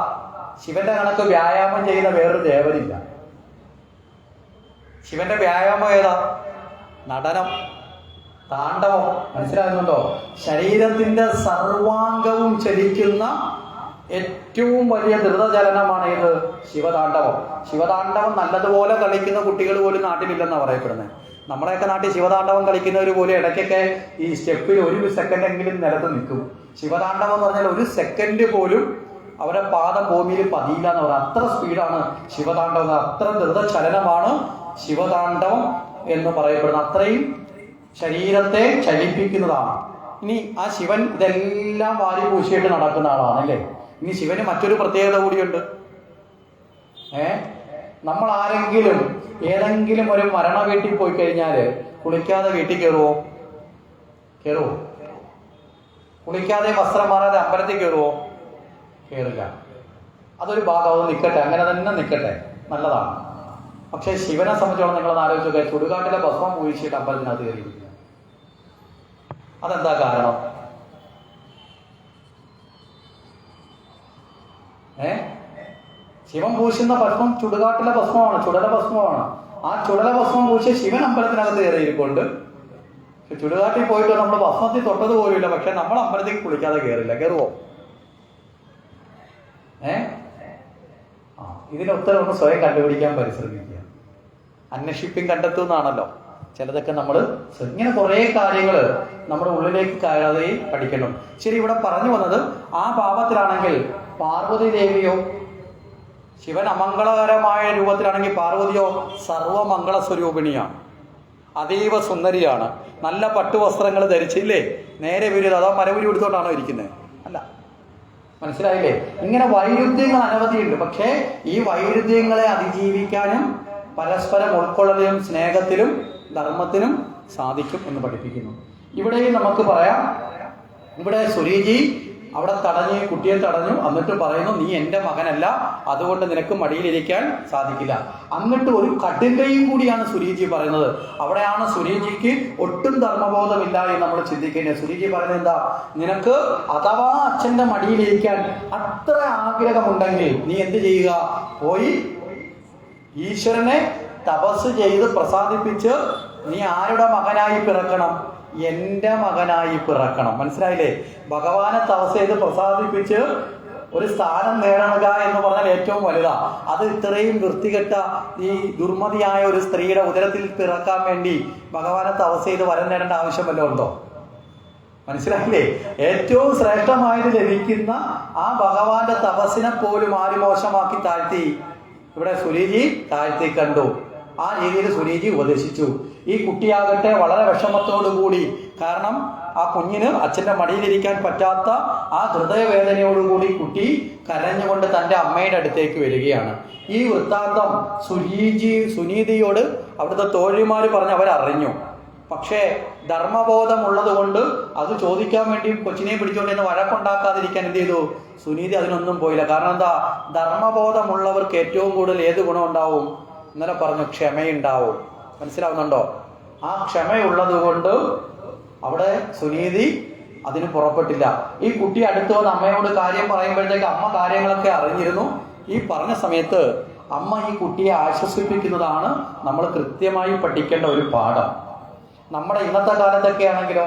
ശിവന്റെ കണക്ക് വ്യായാമം ചെയ്യുന്ന വേറൊരു ദേവനില്ല. ശിവന്റെ വ്യായാമം ഏതാ? നടനം താണ്ഡവം മനസ്സിലാകുന്നുണ്ടോ? ശരീരത്തിന്റെ സർവാംഗവും ചലിക്കുന്ന ഏറ്റവും വലിയ ധൃതചലനമാണ് ഇത് ശിവതാണ്ഡവം. ശിവതാണ്ഡവം നല്ലതുപോലെ കളിക്കുന്ന കുട്ടികൾ പോലും നാട്ടിലില്ലെന്നാണ് പറയപ്പെടുന്നത്. നമ്മളെയൊക്കെ നാട്ടിൽ ശിവതാണ്ഡവം കളിക്കുന്നവർ പോലും ഇടയ്ക്കൊക്കെ ഈ സ്റ്റെപ്പിൽ ഒരു സെക്കൻഡ് എങ്കിലും നിലത്ത് നിൽക്കും. ശിവതാണ്ഡവം എന്ന് പറഞ്ഞാൽ ഒരു സെക്കൻഡ് പോലും അവരുടെ പാദം ഭൂമിയിൽ പതിയില്ല എന്ന് പറയാം. അത്ര സ്പീഡാണ് ശിവതാണ്ഡവം. അത്ര ധൃതചലനമാണ് ശിവതാണ്ഡവം എന്ന് പറയപ്പെടുന്ന അത്രയും ശരീരത്തെ ചലിപ്പിക്കുന്നതാണ്. ഇനി ആ ശിവൻ ഇതെല്ലാം വാരി പൂശിയിട്ട് നടക്കുന്ന ആളാണ് അല്ലേ? ഇനി ശിവന് മറ്റൊരു പ്രത്യേകത കൂടിയുണ്ട്. ഏ? നമ്മൾ ആരെങ്കിലും ഏതെങ്കിലും ഒരു മരണ വീട്ടിൽ പോയി കഴിഞ്ഞാൽ കുളിക്കാതെ വീട്ടിൽ കയറുമോ കയറുമോ കുളിക്കാതെ വസ്ത്രം മാറാതെ അമ്പലത്തിൽ കയറുമോ കയറില്ല അതൊരു ഭാഗം അത് നിൽക്കട്ടെ അങ്ങനെ തന്നെ നിൽക്കട്ടെ നല്ലതാണ്. പക്ഷേ ശിവനെ സംബന്ധിച്ചോളം നിങ്ങൾ ആലോചിച്ച് നോക്കുക ചുടുകാട്ടിലെ ഭസ്മം പൂഴിച്ചിട്ട് അമ്പലത്തിനകത്ത് കയറിയിരിക്കുക അതെന്താ കാരണം? ഏ? ശിവൻ പൂശുന്ന ഭസ്മം ചുടുകാട്ടിലെ ഭസ്മമാണ് ചുടല ഭസ്മമാണ്. ആ ചുടല ഭസ്മം പൂശിയ ശിവൻ അമ്പലത്തിനകത്ത് കയറിയിരിക്കൊണ്ട് ചുടുകാട്ടിൽ പോയിട്ട് നമ്മൾ ഭസ്മത്തിൽ തൊട്ടത് പോലുമില്ല പക്ഷെ നമ്മൾ അമ്പലത്തിൽ കുളിക്കാതെ കയറില്ല കയറുവോ ഏ? ആ ഇതിന് ഉത്തരം ഒന്ന് സ്വയം കണ്ടുപിടിക്കാൻ പരിശ്രമിക്കുക. അന്വേഷിപ്പിൻ കണ്ടെത്തുന്നതാണല്ലോ. ചിലതൊക്കെ നമ്മൾ ഇങ്ങനെ കുറേ കാര്യങ്ങൾ നമ്മുടെ ഉള്ളിലേക്ക് കയറാതെ പഠിക്കണം ശരി ഇവിടെ പറഞ്ഞു വന്നത് ആ പാപത്തിലാണെങ്കിൽ പാർവതി ദേവിയോ ശിവൻ അമംഗളകരമായ രൂപത്തിലാണെങ്കിൽ പാർവതിയോ സർവമംഗള സ്വരൂപിണിയാണ്. അതീവ സുന്ദരിയാണ്. നല്ല പട്ടുവസ്ത്രങ്ങൾ ധരിച്ചില്ലേ? നേരെ വിരുദ്ധ അതോ മരവുരി എടുത്തോണ്ടാണോ ഇരിക്കുന്നത് അല്ല. മനസ്സിലായില്ലേ? ഇങ്ങനെ വൈരുദ്ധ്യങ്ങൾ അനവധിയുണ്ട്. പക്ഷേ ഈ വൈരുദ്ധ്യങ്ങളെ അതിജീവിക്കാനും പരസ്പരം ഉൾക്കൊള്ളലിലും സ്നേഹത്തിലും ധർമ്മത്തിനും സാധിക്കും എന്ന് പഠിപ്പിക്കുന്നു. ഇവിടെയും നമുക്ക് പറയാം ഇവിടെ സുരീജി അവിടെ തടഞ്ഞു കുട്ടിയെ തടഞ്ഞു എന്നിട്ട് പറയുന്നു നീ എന്റെ മകനല്ല അതുകൊണ്ട് നിനക്ക് മടിയിലിരിക്കാൻ സാധിക്കില്ല. എന്നിട്ട് ഒരു കടുകയും കൂടിയാണ് സുരീജി പറയുന്നത്. അവിടെയാണ് സുരീജിക്ക് ഒട്ടും ധർമ്മബോധമില്ല എന്ന് നമ്മൾ ചിന്തിക്കേണ്ടത്. സുരീജി പറയുന്നത് എന്താ? നിനക്ക് അഥവാ അച്ഛന്റെ മടിയിലിരിക്കാൻ അത്ര ആഗ്രഹമുണ്ടെങ്കിൽ നീ എന്ത് ചെയ്യുക? പോയി ഈശ്വരനെ തപസ് ചെയ്ത് പ്രസാദിപ്പിച്ച് നീ ആരുടെ മകനായി പിറക്കണം? എന്റെ മകനായി പിറക്കണം. മനസ്സിലായില്ലേ? ഭഗവാനെ തപസ് ചെയ്ത് പ്രസാദിപ്പിച്ച് ഒരു സ്ഥാനം നേടണക എന്ന് പറഞ്ഞാൽ ഏറ്റവും വലുതാ. അത് ഇത്രയും വൃത്തികെട്ട ഈ ദുർമതിയായ ഒരു സ്ത്രീയുടെ ഉദരത്തിൽ പിറക്കാൻ വേണ്ടി ഭഗവാനെ തപസ് ചെയ്ത് വരം നേടേണ്ട ആവശ്യം വല്ലതും ഉണ്ടോ? മനസ്സിലായില്ലേ? ഏറ്റവും ശ്രേഷ്ഠമായത് ലഭിക്കുന്ന ആ ഭഗവാന്റെ തപസ്സിനെ പോലും ആര് മോശമാക്കി താഴ്ത്തി? ഇവിടെ സുരീജി താഴ്ത്തി കണ്ടു. ആ രീതിയിൽ സുരീജി ഉപദേശിച്ചു. ഈ കുട്ടിയാകട്ടെ വളരെ വിഷമത്തോടുകൂടി കാരണം ആ കുഞ്ഞിന് അച്ഛന്റെ മടിയിലിരിക്കാൻ പറ്റാത്ത ആ ഹൃദയവേദനയോടുകൂടി കുട്ടി കരഞ്ഞുകൊണ്ട് തന്റെ അമ്മയുടെ അടുത്തേക്ക് വരികയാണ്. ഈ വൃത്താന്തം സുരീജി സുനീതിയോട് അവിടുത്തെ തോഴിമാർ പറഞ്ഞ് അവരറിഞ്ഞു. പക്ഷേ ധർമ്മബോധമുള്ളത് കൊണ്ട് അത് ചോദിക്കാൻ വേണ്ടി കൊച്ചിനെ പിടിച്ചുകൊണ്ട് ഇന്ന് വഴക്കുണ്ടാക്കാതിരിക്കാൻ എന്ത് ചെയ്തു? സുനീതി അതിനൊന്നും പോയില്ല. കാരണം എന്താ? ധർമ്മബോധമുള്ളവർക്ക് ഏറ്റവും കൂടുതൽ ഏത് ഗുണം ഉണ്ടാവും? ഇന്നലെ പറഞ്ഞു ക്ഷമയുണ്ടാവും. മനസ്സിലാവുന്നുണ്ടോ? ആ ക്ഷമയുള്ളത് കൊണ്ട് അവിടെ സുനീതി അതിന് പുറപ്പെട്ടില്ല. ഈ കുട്ടി അടുത്ത് വന്ന് അമ്മയോട് കാര്യം പറയുമ്പോഴത്തേക്ക് അമ്മ കാര്യങ്ങളൊക്കെ അറിഞ്ഞിരുന്നു. ഈ പറഞ്ഞ സമയത്ത് അമ്മ ഈ കുട്ടിയെ ആശ്വസിപ്പിക്കുന്നതാണ് നമ്മൾ കൃത്യമായി പഠിക്കേണ്ട ഒരു പാഠം. നമ്മുടെ ഇന്നത്തെ കാലത്തൊക്കെ ആണെങ്കിലോ?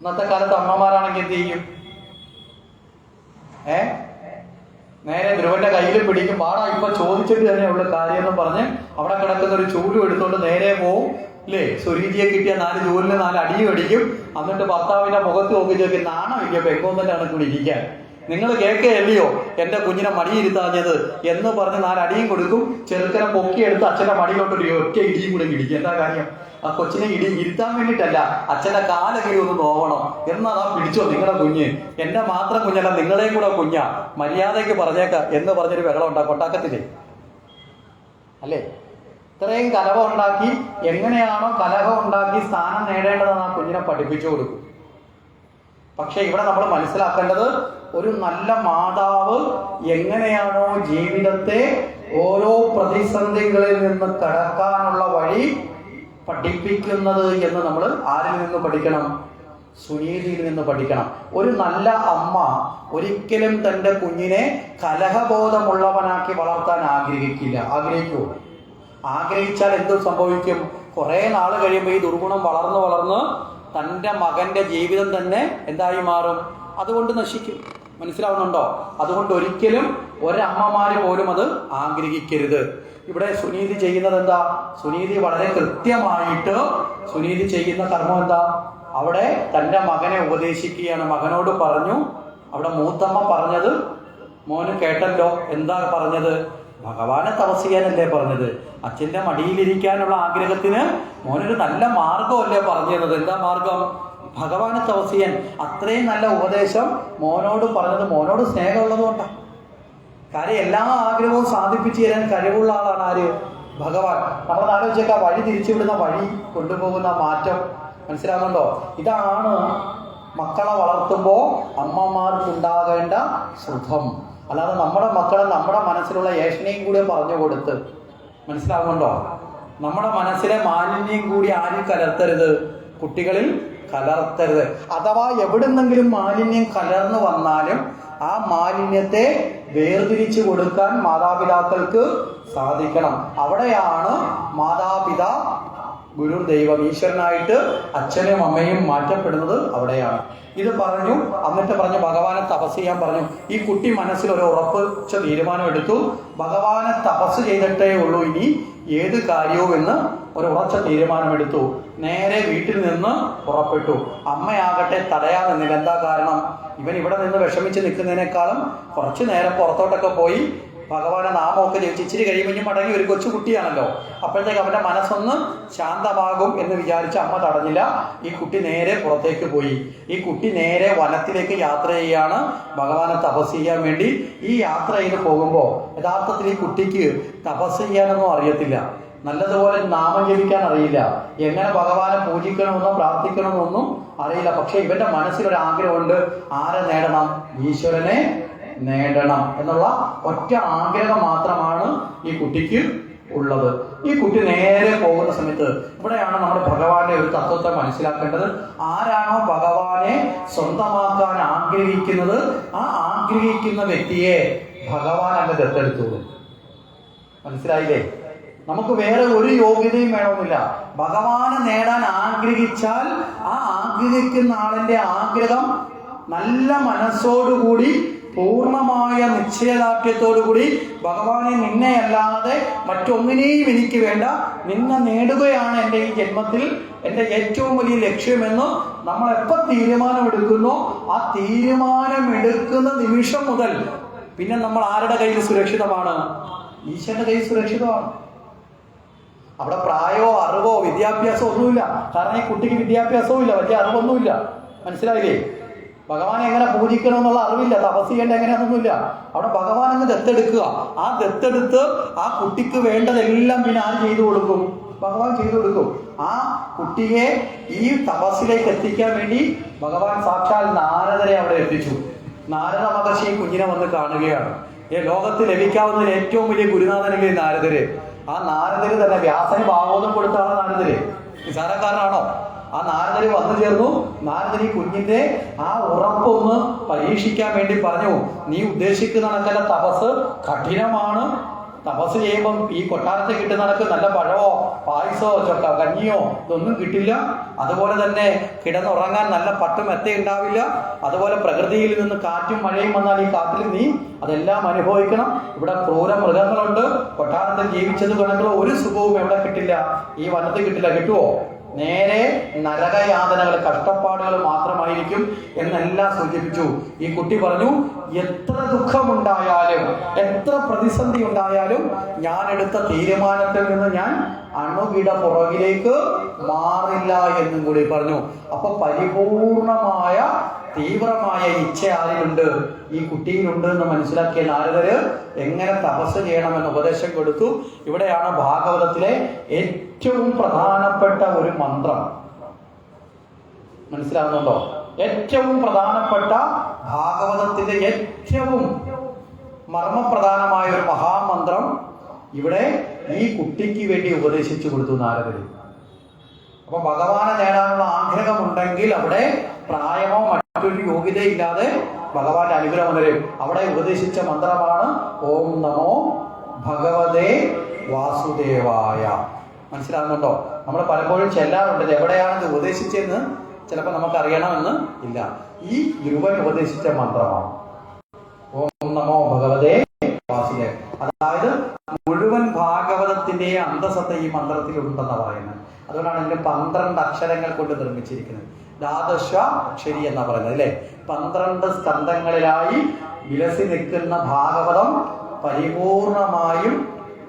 ഇന്നത്തെ കാലത്ത് അമ്മമാരാണെങ്കിൽ എന്ത് ചെയ്യും? ഏ? നേരെ ധ്രുവന്റെ കയ്യിൽ പിടിക്കും. പാടാ ഇപ്പൊ ചോദിച്ചിട്ട് തന്നെ ഉള്ള കാര്യം എന്ന് പറഞ്ഞ് അവിടെ കിടക്കുന്ന ഒരു ചൂലും എടുത്തോണ്ട് നേരെ പോവും. ഇല്ലേ? സുരീജിയെ കിട്ടിയ നാല് ചൂലിന് നാല് അടിയും അടിക്കും. എന്നിട്ട് ഭർത്താവിന്റെ മുഖത്ത് നോക്കി ചോദിക്കും നാണം ഇല്ല പെങ്കോന്നല്ലാണ് കൂടി ഇരിക്കാൻ. നിങ്ങൾ കേൾക്കുകയല്ലയോ? എന്റെ കുഞ്ഞിനെ മടിയിരുത്താഞ്ഞത് എന്ന് പറഞ്ഞ് നാല് അടിയും കൊടുക്കും. ചെറുക്കനെ പൊക്കിയെടുത്ത് അച്ഛന്റെ മടിയിലോട്ട് ഒരു ഒറ്റ ഇടിയും കൂടെ ഇടിക്കും. എന്താ കാര്യം? ആ കൊച്ചിനെ ഇടി ഇരുത്താൻ വേണ്ടിയിട്ടല്ല അച്ഛന്റെ കാലെങ്കിലും ഒന്ന് നോവണം. എന്നാ പിടിച്ചോ നിങ്ങളുടെ കുഞ്ഞ്. എന്റെ മാത്രം കുഞ്ഞല്ല നിങ്ങളെയും കൂടെ കുഞ്ഞാ. മര്യാദയ്ക്ക് പറഞ്ഞേക്ക എന്ന് പറഞ്ഞൊരു വെള്ളം ഉണ്ടാക്കും ഉണ്ടാക്കത്തില്ലേ അല്ലേ? ഇത്രയും കലഹം ഉണ്ടാക്കി എങ്ങനെയാണോ കലഹം ഉണ്ടാക്കി സ്ഥാനം നേടേണ്ടതെന്ന് ആ കുഞ്ഞിനെ പഠിപ്പിച്ചു കൊടുക്കും. പക്ഷെ ഇവിടെ നമ്മൾ മനസ്സിലാക്കേണ്ടത് ഒരു നല്ല മാതാവ് എങ്ങനെയാണോ ജീവിതത്തെ ഓരോ പ്രതിസന്ധികളിൽ നിന്ന് കടക്കാനുള്ള വഴി പഠിപ്പിക്കുന്നത് എന്ന് നമ്മൾ ആരിൽ നിന്ന് പഠിക്കണം? സുനീതിയിൽ നിന്ന് പഠിക്കണം. ഒരു നല്ല അമ്മ ഒരിക്കലും തന്റെ കുഞ്ഞിനെ കലഹബോധമുള്ളവനാക്കി വളർത്താൻ ആഗ്രഹിക്കില്ല. ആഗ്രഹിക്കൂ. ആഗ്രഹിച്ചാൽ എന്ത് സംഭവിക്കും. കുറേ നാൾ കഴിയുമ്പോൾ ഈ ദുർഗുണം വളർന്ന് വളർന്ന് തന്റെ മകന്റെ ജീവിതം തന്നെ എന്തായി മാറും? അതുകൊണ്ട് നശിക്കും. മനസ്സിലാവുന്നുണ്ടോ? അതുകൊണ്ട് ഒരിക്കലും ഒരമ്മമാര് പോലും അത് ആഗ്രഹിക്കരുത്. ഇവിടെ സുനീതി ചെയ്യുന്നത് എന്താ? സുനീതി വളരെ കൃത്യമായിട്ട് സുനീതി ചെയ്യുന്ന കർമ്മം എന്താ? അവിടെ തന്റെ മകനെ ഉപദേശിക്കുകയാണ്. മകനോട് പറഞ്ഞു അവിടെ മൂത്തമ്മ പറഞ്ഞത് മോന് കേട്ടല്ലോ. എന്താ പറഞ്ഞത്? ഭഗവാനെ തപസ് ചെയ്യാനല്ലേ പറഞ്ഞത്. അച്ഛന്റെ മടിയിലിരിക്കാനുള്ള ആഗ്രഹത്തിന് മോനൊരു നല്ല മാർഗമല്ലേ പറഞ്ഞു തന്നത് എന്താ മാർഗം ഭഗവാനെ തൗസിയൻ അത്രയും നല്ല ഉപദേശം മോനോട് പറഞ്ഞത് മോനോട് സ്നേഹമുള്ളത് കൊണ്ടാണ് കാര്യം എല്ലാ ആഗ്രഹവും സാധിപ്പിച്ചു തരാൻ കഴിവുള്ള ആളാണ് ആര്? ഭഗവാൻ. നമ്മൾ ആലോചിച്ചേക്കാം വഴി തിരിച്ചുവിടുന്ന വഴി കൊണ്ടുപോകുന്ന മാറ്റം. മനസ്സിലാകുന്നുണ്ടോ ഇതാണ് മക്കളെ വളർത്തുമ്പോൾ അമ്മമാർക്കുണ്ടാകേണ്ട സുഖം. അല്ലാതെ നമ്മുടെ മക്കളെ നമ്മുടെ മനസ്സിലുള്ള ഏഷണയും കൂടി പറഞ്ഞു കൊടുത്ത്. മനസ്സിലാകുന്നുണ്ടോ നമ്മുടെ മനസ്സിലെ മാലിന്യം കൂടി ആരും കലർത്തരുത്? കുട്ടികളിൽ കലർത്തരുത്. അഥവാ എവിടുന്നെങ്കിലും മാലിന്യം കലർന്നു വന്നാലും ആ മാലിന്യത്തെ വേർതിരിച്ചു കൊടുക്കാൻ മാതാപിതാക്കൾക്ക് സാധിക്കണം. അവിടെയാണ് മാതാപിതാ ഗുരു ദൈവം ഈശ്വരനായിട്ട് അച്ഛനും അമ്മയും മാറ്റപ്പെടുന്നത് അവിടെയാണ്. ഇത് പറഞ്ഞു എന്നിട്ട് പറഞ്ഞു ഭഗവാനെ തപസ് ചെയ്യാൻ പറഞ്ഞു. ഈ കുട്ടി മനസ്സിൽ ഒരു ഉറപ്പിച്ച തീരുമാനം എടുത്തു. ഭഗവാനെ തപസ് ചെയ്തിട്ടേ ഉള്ളൂ. ഇനി ഏത് കാര്യവും എന്ന് ഒരു ഉറച്ച തീരുമാനമെടുത്തു നേരെ വീട്ടിൽ നിന്ന് പുറപ്പെട്ടു. അമ്മയാകട്ടെ തടയാൻ നിന്നില്ല എന്താ കാരണം? ഇവൻ ഇവിടെ നിന്ന് വിഷമിച്ച് നിൽക്കുന്നതിനേക്കാളും കുറച്ചു നേരം പുറത്തോട്ടൊക്കെ പോയി ഭഗവാനെ നാമമൊക്കെ ജപിച്ച് ഇച്ചിരി കഴിയുമ്പോൾ മടങ്ങി ഒരു കൊച്ചു കുട്ടിയാണല്ലോ. അപ്പോഴത്തേക്ക് അവന്റെ മനസ്സൊന്ന് ശാന്തമാകും എന്ന് വിചാരിച്ച് അമ്മ തടഞ്ഞില്ല. ഈ കുട്ടി നേരെ പുറത്തേക്ക് പോയി. ഈ കുട്ടി നേരെ വനത്തിലേക്ക് യാത്ര ചെയ്യാണ്. ഭഗവാനെ തപസ് ചെയ്യാൻ വേണ്ടി ഈ യാത്ര ചെയ്ത് പോകുമ്പോൾ യഥാർത്ഥത്തിൽ ഈ കുട്ടിക്ക് തപസ് ചെയ്യാനൊന്നും അറിയത്തില്ല. നല്ലതുപോലെ നാമം ജപിക്കാൻ അറിയില്ല. എങ്ങനെ ഭഗവാനെ പൂജിക്കണമെന്നോ പ്രാർത്ഥിക്കണമെന്നൊന്നും അറിയില്ല. പക്ഷേ ഇവന്റെ മനസ്സിലൊരു ആഗ്രഹമുണ്ട് ആരെ നേടണം? ഈശ്വരനെ നേടണം എന്നുള്ള ഒറ്റ ആഗ്രഹം മാത്രമാണ് ഈ കുട്ടിക്ക് ഉള്ളത്. ഈ കുട്ടി നേരെ പോകുന്ന സമയത്ത് ഇവിടെയാണ് നമ്മുടെ ഭഗവാന്റെ ഒരു തത്വത്തെ മനസ്സിലാക്കേണ്ടത്. ആരാണോ ഭഗവാനെ സ്വന്തമാക്കാൻ ആഗ്രഹിക്കുന്നത്? ആ ആഗ്രഹിക്കുന്ന വ്യക്തിയെ ഭഗവാൻ അങ്ങ് ദത്തെടുത്തുള്ളൂ മനസ്സിലായില്ലേ? നമുക്ക് വേറെ ഒരു യോഗ്യതയും വേണമെന്നില്ല. ഭഗവാനെ നേടാൻ ആഗ്രഹിച്ചാൽ ആ ആഗ്രഹിക്കുന്ന ആളിന്റെ ആഗ്രഹം നല്ല മനസ്സോടുകൂടി പൂർണമായ നിശ്ചയദാർഢ്യത്തോടുകൂടി ഭഗവാനെ നിന്നെ അല്ലാതെ മറ്റൊന്നിനെയും എനിക്ക് വേണ്ട. നിന്നെ നേടുകയാണ് എന്റെ ഈ ജന്മത്തിൽ എന്റെ ഏറ്റവും വലിയ ലക്ഷ്യമെന്ന് നമ്മൾ എപ്പോൾ തീരുമാനമെടുക്കുന്നു? ആ തീരുമാനമെടുക്കുന്ന നിമിഷം മുതൽ പിന്നെ നമ്മൾ ആരുടെ കയ്യിൽ സുരക്ഷിതമാണ്? ഈശ്വരന്റെ കയ്യിൽ സുരക്ഷിതമാണ്. അവിടെ പ്രായമോ അറിവോ വിദ്യാഭ്യാസമോ ഒന്നുമില്ല കാരണം ഈ കുട്ടിക്ക് വിദ്യാഭ്യാസവും ഇല്ല വലിയ അറിവൊന്നുമില്ല. മനസ്സിലായില്ലേ? ഭഗവാനെ എങ്ങനെ പൂജിക്കണം എന്നുള്ള അറിവില്ല തപസ് ചെയ്യേണ്ട എങ്ങനെയാണെന്നൊന്നുമില്ല അവിടെ ഭഗവാൻ അങ്ങ് ദത്തെടുക്കുക. ആ ദത്തെടുത്ത് ആ കുട്ടിക്ക് വേണ്ടതെല്ലാം പിന്നെ ആര് ചെയ്തു കൊടുക്കും? ഭഗവാൻ ചെയ്തു കൊടുക്കും. ആ കുട്ടിയെ ഈ തപസ്സിലേക്ക് എത്തിക്കാൻ വേണ്ടി ഭഗവാൻ സാക്ഷാൽ നാരദരെ അവിടെ എത്തിച്ചു. നാരദ മഹർഷി കുഞ്ഞിനെ വന്ന് കാണുകയാണ്. ലോകത്ത് ലഭിക്കാവുന്ന ഏറ്റവും വലിയ ഗുരുനാഥനല്ലേ നാരദര്? ആ നാരദര് തന്നെ വ്യാസന് ഭാഗവതം കൊടുത്താണ് നാരദര്. നിസാരക്കാരനാണോ? ആ നാരദര് വന്നു ചേർന്നു. നാരദര് കുഞ്ഞിന്റെ ആ ഉറപ്പൊന്ന് പരീക്ഷിക്കാൻ വേണ്ടി പറഞ്ഞു. നീ ഉദ്ദേശിക്കുന്ന നല്ല തപസ് കഠിനമാണ്. തപസ് ചെയ്യുമ്പം ഈ കൊട്ടാരത്തിൽ കിട്ടുന്ന നടക്ക് നല്ല പഴമോ പായസോ ചൊക്ക കഞ്ഞിയോ ഇതൊന്നും കിട്ടില്ല. അതുപോലെ തന്നെ കിടന്നുറങ്ങാൻ നല്ല പട്ടും മെത്ത ഉണ്ടാവില്ല. അതുപോലെ പ്രകൃതിയിൽ നിന്ന് കാറ്റും മഴയും വന്നാൽ ഈ കാറ്റിൽ നീ അതെല്ലാം അനുഭവിക്കണം. ഇവിടെ ക്രൂര മൃഗങ്ങളുണ്ട്. കൊട്ടാരത്തിൽ ജീവിച്ചത് കണക്കുള്ള ഒരു സുഖവും എവിടെ കിട്ടില്ല. ഈ വനത്തിൽ കിട്ടില്ല. കിട്ടുമോ നേരെ നരകയാതനകൾ കഷ്ടപ്പാടുകൾ മാത്രമായിരിക്കും എന്നെല്ലാം സൂചിപ്പിച്ചു. ഈ കുട്ടി പറഞ്ഞു എത്ര ദുഃഖമുണ്ടായാലും എത്ര പ്രതിസന്ധി ഉണ്ടായാലും ഞാൻ എടുത്ത തീരുമാനത്തിൽ നിന്ന് ഞാൻ അണുകിട പുറകിലേക്ക് മാറില്ല എന്നും കൂടി പറഞ്ഞു. അപ്പൊ പരിപൂർണമായ തീവ്രമായ ഇച്ഛ ആരിലുണ്ട്? ഈ കുട്ടിയിലുണ്ട് എന്ന് മനസ്സിലാക്കിയ നാരദര് എങ്ങനെ തപസ് ചെയ്യണമെന്ന് ഉപദേശം കൊടുത്തു. ഇവിടെയാണ് ഭാഗവതത്തിലെ ഏറ്റവും പ്രധാനപ്പെട്ട ഒരു മന്ത്രം. മനസ്സിലാകുന്നുണ്ടോ ഏറ്റവും പ്രധാനപ്പെട്ട ഭാഗവതത്തിന്റെ ഏറ്റവും മർമ്മപ്രധാനമായ ഒരു മഹാമന്ത്രം ഇവിടെ ഈ കുട്ടിക്ക് വേണ്ടി ഉപദേശിച്ചു കൊടുത്തു നാരദര്. അപ്പൊ ഭഗവാനെ നേടാനുള്ള ആഗ്രഹമുണ്ടെങ്കിൽ അവിടെ പ്രായമോ മറ്റൊരു യോഗ്യതയില്ലാതെ ഭഗവാന്റെ അനുഗ്രഹം വരും അവിടെ ഉപദേശിച്ച മന്ത്രമാണ് ഓം നമോ ഭഗവതേ വാസുദേവായ. മനസ്സിലാകുന്നുണ്ടോ? നമ്മൾ പലപ്പോഴും ചെല്ലാറുണ്ട് എവിടെയാണ് ഇത് ഉപദേശിച്ചതെന്ന് ചിലപ്പോൾ നമുക്ക് അറിയണമെന്ന് ഇല്ല. ഈ ധ്രുവൻ ഉപദേശിച്ച മന്ത്രമാണ്. ഓം നമോ ഭഗവതേ അതായത് മുഴുവൻ ഭാഗവതത്തിന്റെ അന്തസത്ത ഈ മന്ത്രത്തിൽ ഉണ്ടെന്ന് പറയുന്നത്. അതുകൊണ്ടാണ് ഇതിന്റെ പന്ത്രണ്ട് അക്ഷരങ്ങൾ കൊണ്ട് നിർമ്മിച്ചിരിക്കുന്നത്. ദ്വാദശ അക്ഷരി എന്നാ പറയുന്നത് അല്ലെ? പന്ത്രണ്ട് സ്കന്ധങ്ങളിലായി വിലസി നിൽക്കുന്ന ഭാഗവതം പരിപൂർണമായും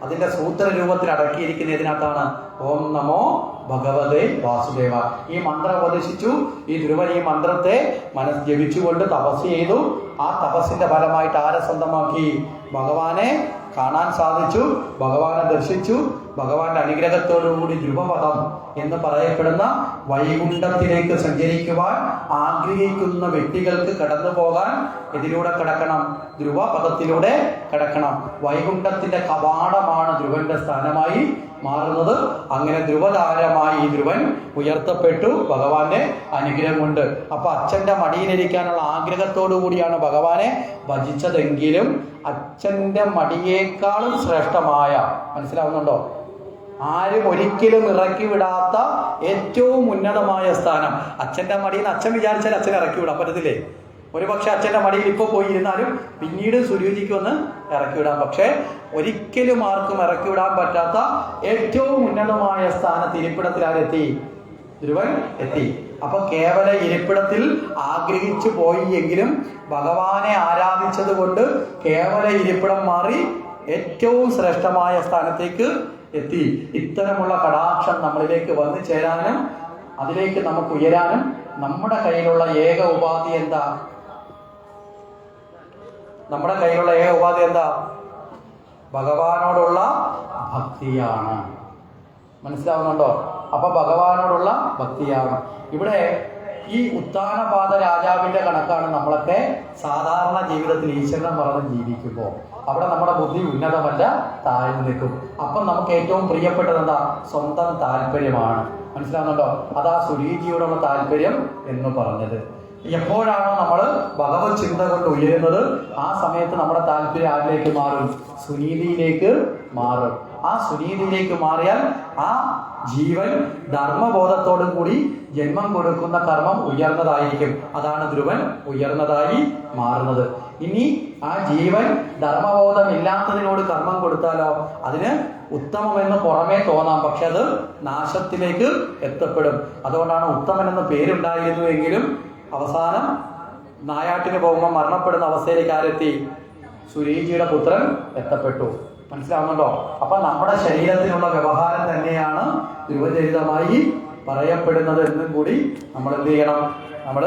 അതിന്റെ സൂത്രരൂപത്തിൽ അടക്കിയിരിക്കുന്ന ഇതിനകത്താണ്. ഓം നമോ ഭഗവതേ വാസുദേവ. ഈ മന്ത്രം ഉപദേശിച്ചു. ഈ ധ്രുവൻ ഈ മന്ത്രത്തെ മനസ് ജപിച്ചുകൊണ്ട് തപസ് ചെയ്തു. ആ തപസ്സിന്റെ ഫലമായിട്ട് ആരെ സ്വന്തമാക്കി? ഭഗവാനെ കാണാൻ സാധിച്ചു. ഭഗവാനെ ദർശിച്ചു. ഭഗവാന്റെ അനുഗ്രഹത്തോടുകൂടി ധ്രുവപദം എന്ന് പറയപ്പെടുന്ന വൈകുണ്ഠത്തിലേക്ക് സഞ്ചരിക്കുവാൻ ആഗ്രഹിക്കുന്ന വ്യക്തികൾക്ക് കടന്നു പോകാൻ ഇതിലൂടെ കിടക്കണം. ധ്രുവപദത്തിലൂടെ കിടക്കണം. വൈകുണ്ഠത്തിന്റെ കവാടമാണ് ധ്രുവന്റെ സ്ഥാനമായി മാറുന്നത്. അങ്ങനെ ധ്രുവതാരമായി ഈ ധ്രുവൻ ഉയർത്തപ്പെട്ടു. ഭഗവാന്റെ അനുഗ്രഹം കൊണ്ട്. അപ്പൊ അച്ഛന്റെ മടിയിലിരിക്കാനുള്ള ആഗ്രഹത്തോടു കൂടിയാണ് ഭഗവാനെ ഭജിച്ചതെങ്കിലും അച്ഛന്റെ മടിയേക്കാളും ശ്രേഷ്ഠമായ മനസ്സിലാവുന്നുണ്ടോ? ആരും ഒരിക്കലും ഇറക്കി വിടാത്ത ഏറ്റവും ഉന്നതമായ സ്ഥാനം. അച്ഛന്റെ മടിയിൽ അച്ഛൻ വിചാരിച്ചാൽ അച്ഛൻ ഇറക്കി വിടാൻ പറ്റത്തില്ലേ? ഒരു പക്ഷെ അച്ഛന്റെ മടിയിൽ ഇപ്പോൾ പോയി ഇരുന്നാലും പിന്നീട് സുരുചിക്ക് വന്ന് ഇറക്കി വിടാം പക്ഷേ ഒരിക്കലും ആർക്കും ഇറക്കി വിടാൻ പറ്റാത്ത ഏറ്റവും ഉന്നതമായ സ്ഥാനത്ത് ഇരിപ്പിടത്തിൽ ആരെത്തി? ധ്രുവൻ എത്തി. അപ്പൊ കേവല ഇരിപ്പിടത്തിൽ ആഗ്രഹിച്ചു പോയി എങ്കിലും ഭഗവാനെ ആരാധിച്ചത് കൊണ്ട് കേവല ഇരിപ്പിടം മാറി ഏറ്റവും ശ്രേഷ്ഠമായ സ്ഥാനത്തേക്ക് എത്തി. ഇത്തരമുള്ള കടാക്ഷം നമ്മളിലേക്ക് വന്നു ചേരാനും അതിലേക്ക് നമുക്ക് ഉയരാനും നമ്മുടെ കയ്യിലുള്ള ഏക ഉപാധി എന്താ? നമ്മുടെ കയ്യിലുള്ള ഏക ഉപാധി എന്താ? ഭഗവാനോടുള്ള ഭക്തിയാണ്. മനസ്സിലാവുന്നുണ്ടോ? അപ്പൊ ഭഗവാനോടുള്ള ഭക്തിയാണ്. ഇവിടെ ഈ ഉത്താനപാത രാജാവിന്റെ കണക്കാണ് നമ്മളൊക്കെ സാധാരണ ജീവിതത്തിൽ ഈശ്വരനെ മറന്ന് ജീവിക്കുമ്പോൾ അവിടെ നമ്മുടെ ബുദ്ധി ഉന്നതമല്ല താഴ്ന്നു നിൽക്കും. അപ്പം നമുക്ക് ഏറ്റവും പ്രിയപ്പെട്ടത് എന്താ? സ്വന്തം താല്പര്യമാണ്. മനസ്സിലാവുന്നുണ്ടോ? അതാ സുരീജിയോടുള്ള താല്പര്യം എന്ന് പറഞ്ഞത്. എപ്പോഴാണോ നമ്മൾ ഭഗവത് ചിന്ത കൊണ്ട് ഉയരുന്നത് ആ സമയത്ത് നമ്മുടെ താല്പര്യം ആരിലേക്ക് മാറും? സുനീതിയിലേക്ക് മാറും. ആ സുനീതിയിലേക്ക് മാറിയാൽ ആ ജീവൻ ധർമ്മബോധത്തോടും കൂടി ജന്മം കൊടുക്കുന്ന കർമ്മം ഉയർന്നതായിരിക്കും. അതാണ് ധ്രുവൻ ഉയർന്നതായി മാറുന്നത്. ഇനി ആ ജീവൻ ധർമ്മബോധം ഇല്ലാത്തതിനോട് കർമ്മം കൊടുത്താലോ? അതിന് ഉത്തമമെന്ന് പുറമേ തോന്നാം. പക്ഷെ അത് നാശത്തിലേക്ക് എത്തപ്പെടും. അതുകൊണ്ടാണ് ഉത്തമൻ എന്ന പേരുണ്ടായിരുന്നുവെങ്കിലും അവസാനം നായാട്ടിന് പോകുമ്പോൾ മരണപ്പെടുന്ന അവസ്ഥയിലേക്ക് ആരെത്തി? സുരീജിയുടെ പുത്രൻ എത്തപ്പെട്ടു. മനസ്സിലാവുന്നുണ്ടോ? അപ്പൊ നമ്മുടെ ശരീരത്തിനുള്ള വ്യവഹാരം തന്നെയാണ് യുവചരിതമായി പറയപ്പെടുന്നത് എന്നും കൂടി നമ്മൾ എന്ത് ചെയ്യണം? നമ്മൾ